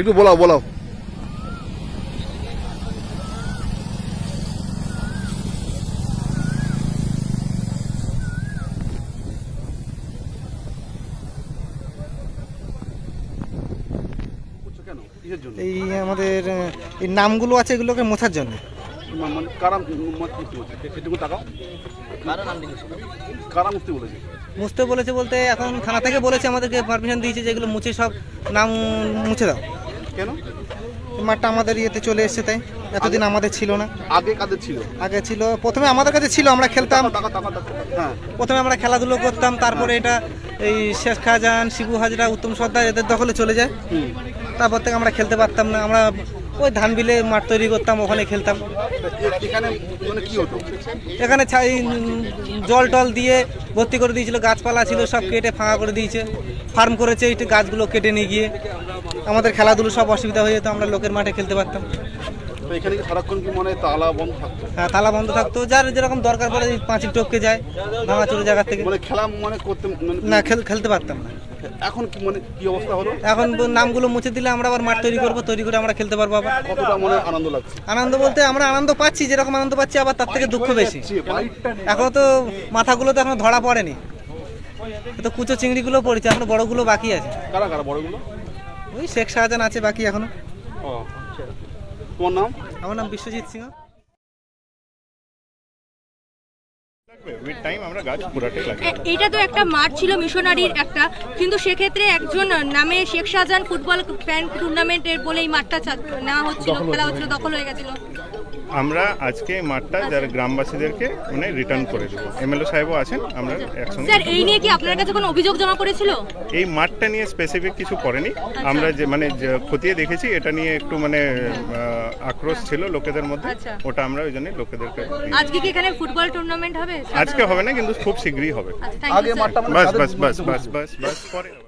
একটু বলাও বলাও। কেন? এই আমাদের এই নামগুলো আছে এগুলোকে মোছার জন্য। মানে মুছতে বলেছে? বলতে এখন থানা থেকে বলেছে আমাদেরকে পারমিশন দিয়েছে যেগুলো মুছে সব নাম মুছে দাও। কেন? মাঠটা আমাদের ইয়েতে চলে এসছে তাই। এতদিন আমাদের ছিল না। আগে কাদের ছিল? আগে ছিল প্রথমে আমাদের কাছে ছিল আমরা খেলতাম। হ্যাঁ। প্রথমে আমরা খেলাধুলো করতাম তারপরে এটা এই শেখ খাজান শিবু হাজরা উত্তম সর্দার এদের দখলে চলে যায়। তারপর থেকে আমরা খেলতে পারতাম না আমরা ওই ধান বিলে মাঠ তৈরি করতাম ওখানে খেলতাম। এখানে মানে জল টল দিয়ে ভর্তি করে দিয়েছিল গাছপালা ছিল সব কেটে ফাঁকা করে দিয়েছে। ফার্ম করেছে এই গাছগুলো কেটে নিয়ে গিয়ে। আমাদের খেলাধুলো সব অসুবিধা হয়ে যেত আমরা লোকের মাঠে খেলতে পারতাম। এখানে কি সারাক্ষণ কি মনে তালা বন্ধ থাকতো? হ্যাঁ, তালা বন্ধ থাকতো। যার যেরকম দরকার পড়ে পাঁচিল টপকে যায় ভাঙা চুরি জায়গা থেকে। মানে খেলা মনে করতে মানে না খেল খেলতে পারতাম না। এখন কি মানে কি অবস্থা হলো? এখন নামগুলো মুছে দিলে আমরা আবার মাঠ তৈরি করব তৈরি করে আমরা খেলতে পারব আবার। কতটা মনে আনন্দ লাগছে? আনন্দ বলতে আমরা আনন্দ পাচ্ছি যেরকম আনন্দ পাচ্ছি আবার তার থেকে দুঃখ বেশি। এখন তো মাথাগুলো তো এখনও ধরা পড়েনি। তো কুচো চিংড়িগুলো পড়েছে এখনও বড়গুলো বাকি আছে। কারা কারা বড়গুলো? ওই শেখ শাহজাহান আছে বাকি এখনও। ও তোমার নাম? আমার নাম বিশ্বজিৎ সিংহ। এটা তো একটা মাঠ ছিল মিশনারির একটা কিন্তু সেক্ষেত্রে একজন নামে শেখ শাহজাহান ফুটবল ফ্যান টুর্নামেন্টের বলে এই মাঠটা নেওয়া হচ্ছিল খেলা হচ্ছিল দখল হয়ে গেছিল। আমরা আজকে এই মাঠটা যারা গ্রামবাসীদেরকে মানে রিটার্ন করে দেবো। এমএলএ সাহেবও আছেন আমরা একসঙ্গে স্যার এই নিয়ে কি আপনার কাছে কোনো অভিযোগ জমা করেছিল? এই মাঠটা নিয়ে স্পেসিফিক কিছু করেনি। আমরা যে মানে খতিয়ে দেখেছি এটা নিয়ে একটু মানে আক্রোশ ছিল লোকেদের মধ্যে। আচ্ছা। ওটা আমরা ওই জন্য লোকেদেরকে আজকে কি এখানে ফুটবল টুর্নামেন্ট হবে? আজকে হবে না কিন্তু খুব শীঘ্রই হবে। আচ্ছা আগে মাঠটা মানে বাস বাস বাস বাস বাস বাস পরে হবে।